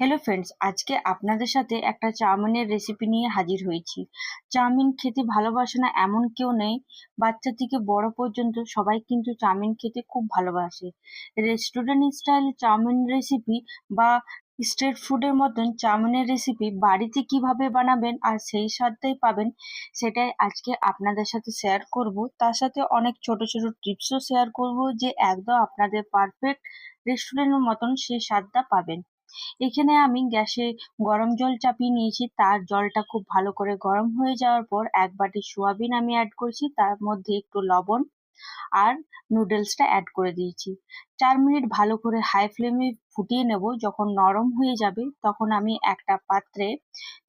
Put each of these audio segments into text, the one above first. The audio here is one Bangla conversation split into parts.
হ্যালো ফ্রেন্ডস আজকে আপনাদের সাথে একটা চাউমিনের রেসিপি নিয়ে হাজির হয়েছি। চাউমিন খেতে ভালোবাসে না এমন কেউ নেই, বাচ্চা থেকে বড় পর্যন্ত সবাই কিন্তু চাউমিন খেতে খুব ভালোবাসে। রেস্টুরেন্ট স্টাইল চাউমিন রেসিপি বা স্ট্রিট ফুডের মতন চাউমিনের রেসিপি বাড়িতে কীভাবে বানাবেন আর সেই স্বাদটাই পাবেন, সেটাই আজকে আপনাদের সাথে শেয়ার করব। তার সাথে অনেক ছোট ছোট টিপসও শেয়ার করব যে একদম আপনাদের পারফেক্ট রেস্টুরেন্টের মতন সেই স্বাদটা পাবেন। এখানে আমি গ্যাসে গরম জল চাপিয়ে নিয়েছি। তার জলটা খুব ভালো করে গরম হয়ে যাওয়ার পর এক বাটি সোয়াবিন আমি অ্যাড করছি। তার মধ্যে একটু লবণ আর নুডলসটা অ্যাড করে দিয়েছি। চার মিনিট ভালো করে হাই ফ্লেমে ফুটিয়ে নেব। যখন নরম হয়ে যাবে তখন আমি একটা পাত্রে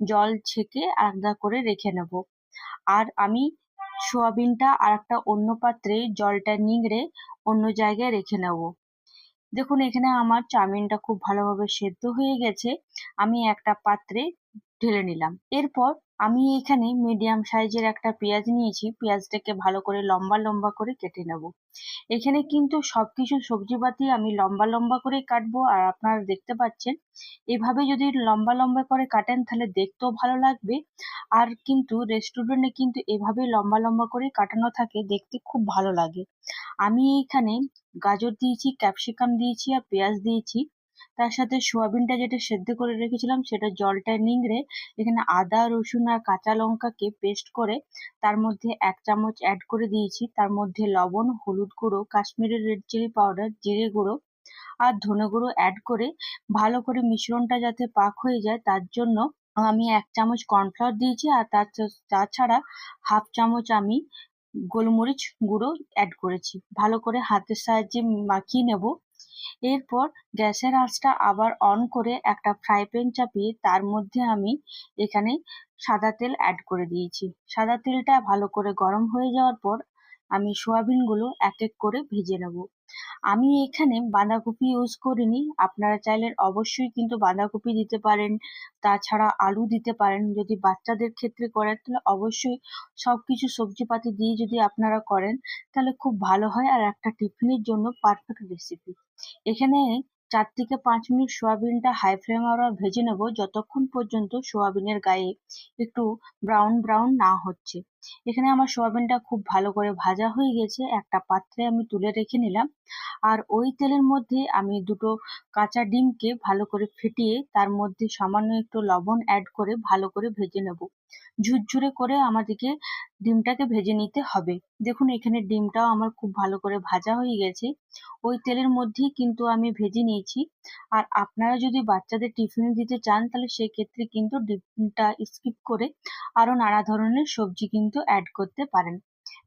জল ছেঁকে আলাদা করে রেখে নেব। আর আমি সোয়াবিনটা আর একটা অন্য পাত্রে জলটা নিংড়ে অন্য জায়গায় রেখে নেব। দেখুন এখানে আমার চাউমিনটা খুব ভালোভাবে সেদ্ধ হয়ে গেছে। আমি একটা পাত্রে ঢেলে নিলাম। এরপর আমি এখানে মিডিয়াম সাইজের একটা পেঁয়াজ নিয়েছি। পেঁয়াজটাকে ভালো করে লম্বা লম্বা করে কেটে নেব। এখানে কিন্তু সব সবকিছু সবজিপাতি আমি লম্বা লম্বা করে কাটবো। আর আপনারা দেখতে পাচ্ছেন, এভাবে যদি লম্বা লম্বা করে কাটেন তাহলে দেখতেও ভালো লাগবে। আর কিন্তু রেস্টুরেন্টে কিন্তু এভাবে লম্বা লম্বা করে কাটানো থাকে, দেখতে খুব ভালো লাগে। আমি এখানে গাজর দিয়েছি ক্যাপসিকাম দিয়েছি আর পেঁয়াজ দিয়েছি। তার সাথে সোয়াবিনটা যেটা সেদ্ধ করে রেখেছিলাম, সেটা জলটা নিংড়ে, এখানে আদা, রসুন আর কাঁচা লঙ্কাকে পেস্ট করে তার মধ্যে এক চামচ অ্যাড করে দিয়েছি। তার মধ্যে লবণ, হলুদ গুঁড়ো, কাশ্মীরি রেড চিলি পাউডার জিরে গুঁড়ো আর ধনে গুঁড়ো অ্যাড করে ভালো করে মিশ্রণটা যাতে পাক হয়ে যায়, তার জন্য আমি এক চামচ কর্নফ্লাওয়ার দিয়েছি আর তার তাছাড়া হাফ চামচ আমি গোলমরিচ গুঁড়ো অ্যাড করেছি। ভালো করে হাতের সাহায্যে মাখিয়ে নেব। এরপর গ্যাসের আঁচটা আবার অন করে একটা ফ্রাই প্যান চাপিয়ে তার মধ্যে আমি এখানে সাদা তেল অ্যাড করে দিয়েছি। সাদা তেলটা ভালো করে গরম হয়ে যাওয়ার পর আমি সোয়াবিনগুলো এক এক করে ভেজে নেব। আমি এখানে বাঁধাকপি ইউজ করিনি। আপনারা চাইলে অবশ্যই কিন্তু বাঁধাকপি দিতে পারেন, তাছাড়া আলু দিতে পারেন। যদি বাচ্চাদের ক্ষেত্রে করেন, তাহলে অবশ্যই সব কিছু সবজিপাতি দিয়ে যদি আপনারা করেন, তাহলে খুব ভালো হয়। আর একটা টিফিনের জন্য পারফেক্ট রেসিপি এখানে চার থেকে পাঁচ মিনিট সোয়াবিনটা হাই ফ্লেমে আমরা ভেজে নেব, যতক্ষণ পর্যন্ত সোয়াবিনের গায়ে একটু ব্রাউন ব্রাউন না হচ্ছে। এখানে আমার সোয়াবিনটা খুব ভালো করে ভাজা হয়ে গেছে, একটা পাত্রে আমি তুলে রেখে নিলাম। আর ওই তেলের মধ্যে আমি দুটো কাঁচা ডিমকে ভালো করে ফেটিয়ে তার মধ্যে সামান্য একটু লবণ অ্যাড করে ভালো করে ভেজে নেব। ঝুরঝুরে করে আমাদেরকে ডিমটাকে ভেজে নিতে হবে। দেখুন, এখানে ডিমটাও আমার খুব ভালো করে ভাজা হয়ে গেছে। ওই তেলের মধ্যেই কিন্তু আমি ভেজে নিয়েছি। আর আপনারা যদি বাচ্চাদের টিফিনে দিতে চান, তাহলে সেক্ষেত্রে কিন্তু ডিমটা স্কিপ করে আরও নানা ধরনের সবজি কিন্তু অ্যাড করতে পারেন।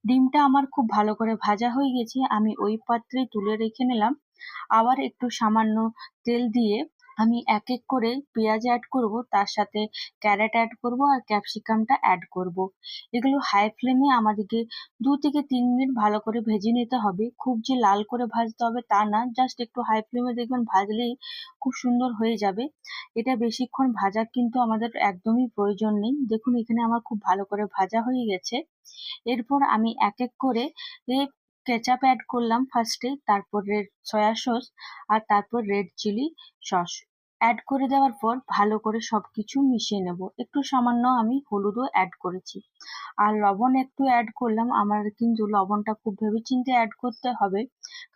ডিমটা আমার খুব ভালো করে ভাজা হয়ে গেছে। আমি ওই পাত্রে তুলে রেখে নিলাম। আবার একটু সামান্য তেল দিয়ে আমি এক এক করে পেঁয়াজ অ্যাড করব, তার সাথে ক্যারেট অ্যাড করব আর ক্যাপসিকামটা অ্যাড করব। এগুলো হাই ফ্লেমে আমাদেরকে দু থেকে তিন মিনিট ভালো করে ভেজে নিতে হবে। খুব যে লাল করে ভাজতে হবে তা না জাস্ট একটু হাই ফ্লেমে দেখবেন ভাজলেই খুব সুন্দর হয়ে যাবে। এটা বেশিক্ষণ ভাজার কিন্তু আমাদের একদমই প্রয়োজন নেই। দেখুন এখানে আমার খুব ভালো করে ভাজা হয়ে গেছে। এরপর আমি এক এক করে কেচাপ অ্যাড করলাম ফার্স্টে তারপর রেড সয়া সস আর তারপর রেড চিলি সস অ্যাড করে দেওয়ার পর ভালো করে সব কিছু মিশিয়ে নেব। একটু সামান্য আমি হলুদও অ্যাড করেছি। আর লবণ একটু অ্যাড করলাম। আমার কিন্তু লবণটা খুব ভেবেচিন্তে অ্যাড করতে হবে।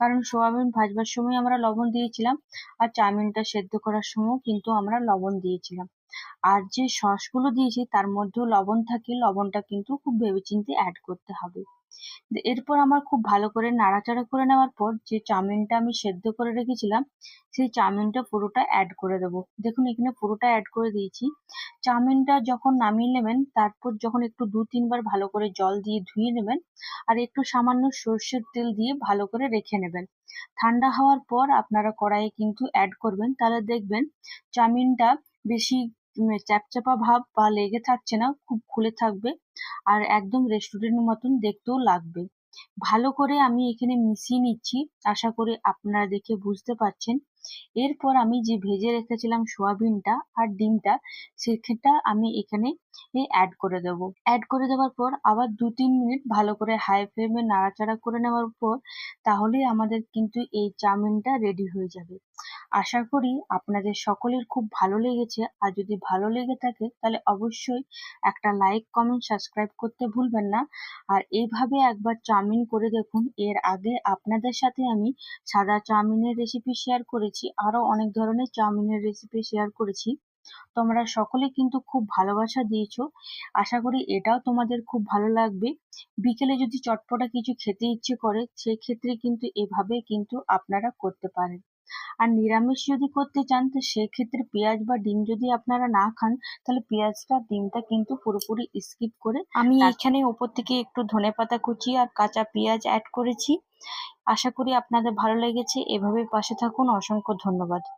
কারণ সোয়াবিন ভাজবার সময় আমরা লবণ দিয়েছিলাম আর চাউমিনটা সেদ্ধ করার সময়ও কিন্তু আমরা লবণ দিয়েছিলাম। আর যে সসগুলো দিয়েছি তার মধ্যেও লবণ থাকে, লবণটা কিন্তু খুব ভেবেচিন্তে অ্যাড করতে হবে। এরপর আমার খুব ভালো করে নাড়াচাড়া করে নেওয়ার পর যে চাউমিনটা আমি সেদ্ধ করে রেখেছিলাম, সেই চাউমিনটা পুরোটা অ্যাড করে দেবো। দেখুন, এখানে পুরোটা অ্যাড করে দিয়েছি। চাউমিনটা যখন নামিয়ে নেবেন, তারপর যখন একটু দু তিনবার ভালো করে জল দিয়ে ধুয়ে নেবেন আর একটু সামান্য সর্ষের তেল দিয়ে ভালো করে রেখে নেবেন। ঠান্ডা হওয়ার পর আপনারা কড়াইয়ে কিন্তু অ্যাড করবেন। তাহলে দেখবেন চাউমিনটা বেশি চ্যাপচ্যাপা ভাব বা লেগে থাকছে না, খুব খুলে থাকবে আর একদম রেস্টুরেন্টের মতন দেখতেও লাগবে। ভালো করে আমি এখানে মিশিয়ে নিচ্ছি। আশা করি আপনারা দেখে বুঝতে পারছেন। এরপর আমি যে ভেজে রেখেছিলাম সোয়াবিনটা আর ডিমটা, সেটা আমি এখানে অ্যাড করে দেব। অ্যাড করে দেওয়ার পর আবার দু তিন মিনিট ভালো করে হাই ফ্লেমে নাড়াচাড়া করে নেওয়ার পর তাহলেই আমাদের কিন্তু এই চাউমিনটা রেডি হয়ে যাবে। আশা করি আপনাদের সকলের খুব ভালো লেগেছে। আর যদি ভালো লেগে থাকে তাহলে অবশ্যই একটা লাইক কমেন্ট সাবস্ক্রাইব করতে ভুলবেন না। আর এইভাবে একবার চাউমিন করে দেখুন। এর আগে আপনাদের সাথে আমি সাদা চাউমিনের রেসিপি শেয়ার করেছি। আরও অনেক ধরনের চাউমিনের রেসিপি শেয়ার করেছি। তোমরা সকলে কিন্তু খুব ভালোবাসা দিয়েছ। আশা করি এটাও তোমাদের খুব ভালো লাগবে। বিকেলে যদি চটপটা কিছু খেতে ইচ্ছে করে, সেক্ষেত্রে কিন্তু এভাবে কিন্তু আপনারা করতে পারেন। আর নিরামিষ যদি করতে চান তো সেক্ষেত্রে পেঁয়াজ বা ডিম যদি আপনারা না খান তাহলে পেঁয়াজটা ডিমটা কিন্তু পুরোপুরি স্কিপ করে আমি এখানে ওপর থেকে একটু ধনে পাতা কুচি আর কাঁচা পেঁয়াজ অ্যাড করেছি। আশা করি আপনাদের ভালো লেগেছে। এভাবে পাশে থাকুন। অসংখ্য ধন্যবাদ।